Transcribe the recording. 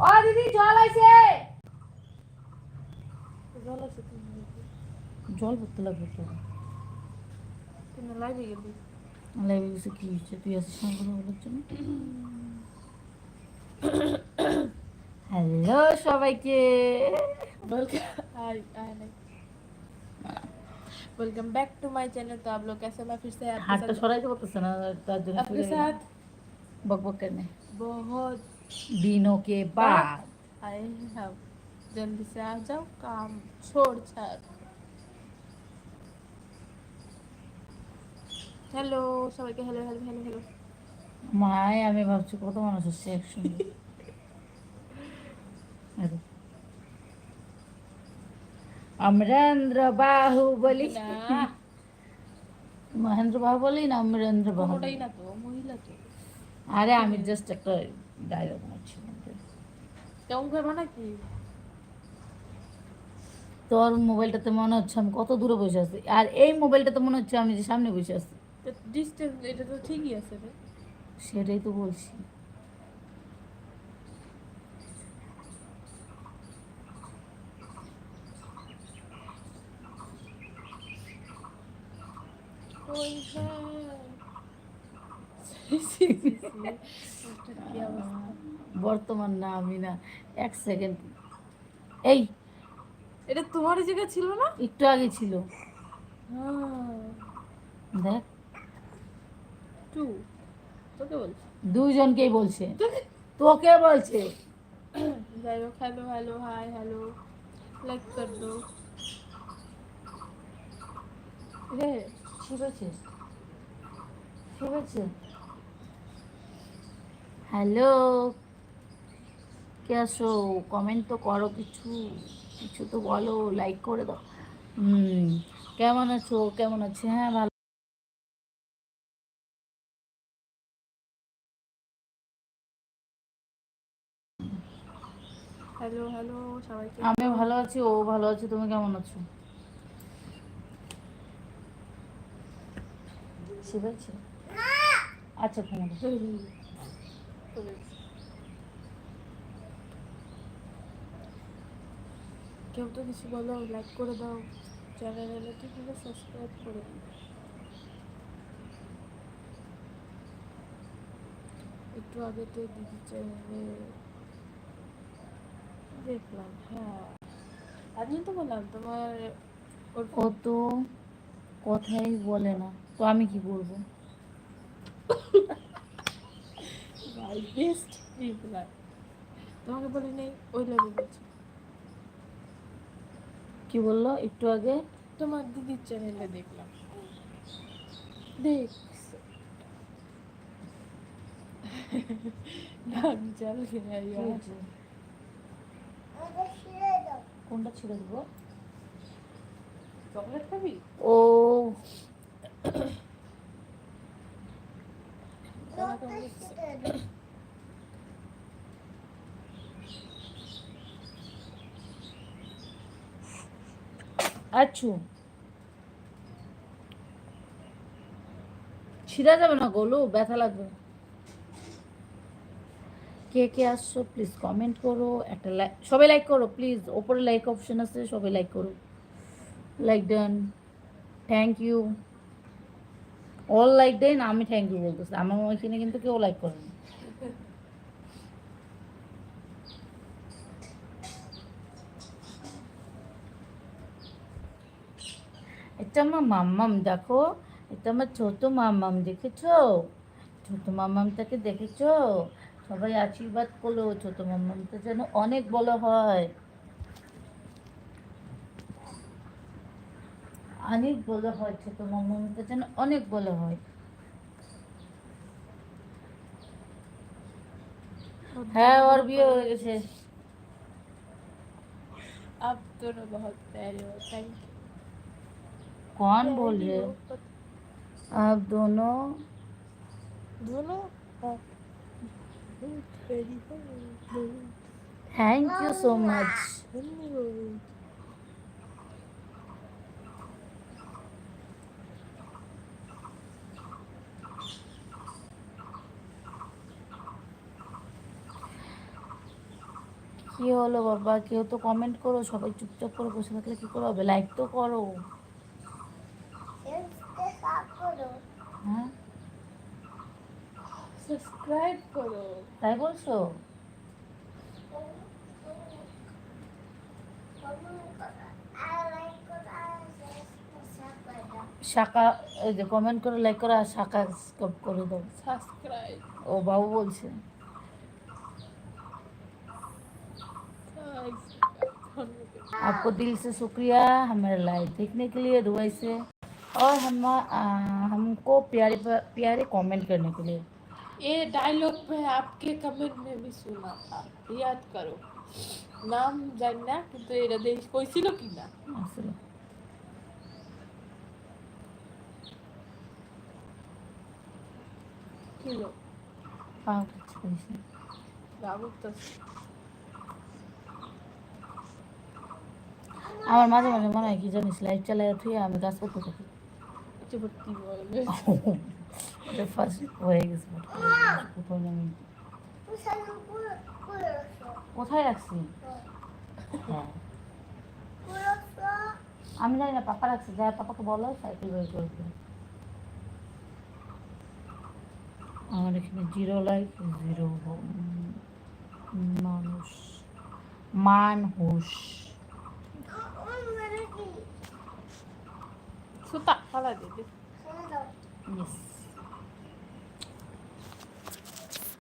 ও দিদি জল আইছে জল আছে তুমি জল পড়তে লাগবে তো তুমি লাইভে গেলি লাইভে গেছে কি হচ্ছে তুই আসিস না কথা বলার জন্য হ্যালো সবাইকে वेलकम आई आई नहीं welcome back to my channel तो आप लोग कैसे मैं फिर से आपके হাতটা साथ সরাইতে পারতেছে না তার জন্য आपके साथ বক বক কেনে बहुत দিনों के बाद आए हम जल्दी से आ जाओ काम छोड़ छाड़ হ্যালো সবাইকে হ্যালো হ্যালো হ্যালো হ্যালো মায় আমি ভাবছি কত মানুষ হচ্ছে একসঙ্গে আরে। অমরেন্দ্র বাহুবলি না মহেন্দ্র বাহুবলি না অমরেন্দ্র কোনোটাই বাহুবলি না তো মহিলা তো আরে আমি জাস্ট একটা ডায়লগ মারছি কেমন করব নাকি তোর মোবাইলটাতে মনে হচ্ছে আমি কত দূরে বসে আছি আর এই মোবাইলটাতে মনে হচ্ছে আমি যে সামনে বসে আছি। ডিস্টেন্স এটা তো ঠিকই আছে রে। সেটাই তো বলছি। ওই হ্যাঁ। কি অবস্থা বর্তমান না আমি না। এক সেকেন্ড এই। এটা তোমার জায়গা ছিল না? একটু আগে ছিল। দেখ। টু। তোকে বলছি। দুইজনকেই বলছে। তোকে? বলছে। যাই হোক hello hello hi hello like কর দো রে। ঠিক আছে ঠিক আছে হ্যালো। কে আসো কমেন্ট তো করো কিছু কিছু তো বলো লাইক করে দাও। হুম কেমন আছো? কেমন আছে? হ্যাঁ ভালো। হ্যালো হ্যালো সবাইকে আমি ভালো আছি ও ভালো আছে তুমি কেমন আছো? আছে আচ্ছা ঘুমাবো কেউ তো কিছু বলো লাইক করে দাও চ্যানেলে আছে সাবস্ক্রাইব করে একটু আগে তো দিদি চ্যানেলে দেখলাম হ্যাঁ আমি তো বললাম তোমার ও তো কথাই বলে না তো আমি কি করব মাই বেস্ট রিপ্লাই তোমাকে বলি নেই ওই লেভেল বলছি। কি বলল? একটু আগে? তোমার দিদির চ্যানেলে দেখলাম। দেখ নাম চাল কোনটা ছেড়ে দেবো? চকলেট খাবি? ও তোমাকে বলছি। আচ্ছু। ছিঁড়া যাবে না গোলু ব্যথা লাগবে। কে কে আসছো প্লিজ কমেন্ট করো, একটা লাইক সবাই লাইক করো প্লিজ ওপরে লাইক অপশন আছে, সবাই লাইক করো। Like done thank you all like আমি থ্যাংক ইউ বলতেছি। আমার ওইখানে কিন্তু কেউ লাইক করেনি। এটা আমার মাম্মাম, দেখো। এটা আমার ছোট মাম্মাম, দেখেছ? ছোট মাম্মামটাকে দেখেছ? সবাই আশীর্বাদ করল, ছোট মাম্মামটা যেন অনেক বড় হয়। অনেক বড় হয় ছোট মাম্মামটা যেন অনেক বড় হয় হ্যাঁ ওর বিয়ে হয়ে গেছে आप दोनों बहुत प्यारे हो थैंक यू कौन बोल रहे हो आप दोनों दोनों थैंक यू सो मच কি হলো বাবা? কেউ তো কমেন্ট করো সবাই চুপচাপ করে বসে থাকলে কি করে হবে? লাইক তো করো। হ্যাঁ? সাবস্ক্রাইব করো। তাই বলছো? শাখা কমেন্ট করে লাইক করো আর শাখা করে দাও। সাবস্ক্রাইব ও বাবু বলছে। आपको दिल से शुक्रिया हमारे लाइव देखने के लिए दुबई से और हम आ, हमको प्यारे प्यारे कमेंट करने के लिए ये डायलॉग मैं आपके कमेंट में भी सुना था याद करो নাম জানি না কিন্তু এটা দেখ কইছিল কি না আসলে ছিল পা উঠাচ্ছে করিস না। বাবু তো আমার মাঝে মাঝে মনে হয় কি জানিস লাইট চালাই থুয়ে আমি কাজ করতে থাকি। ফার্স্ট হয়ে গেছে কোথায় আমি। রাখছি? হ্যাঁ। আমি জানি না পাপা রাখছে যা পাপাকে বলো সাইকেল বের করে আমার এখানে জিরো লাইক জিরো মানুষ সুতা ফালা দে দে ইয়েস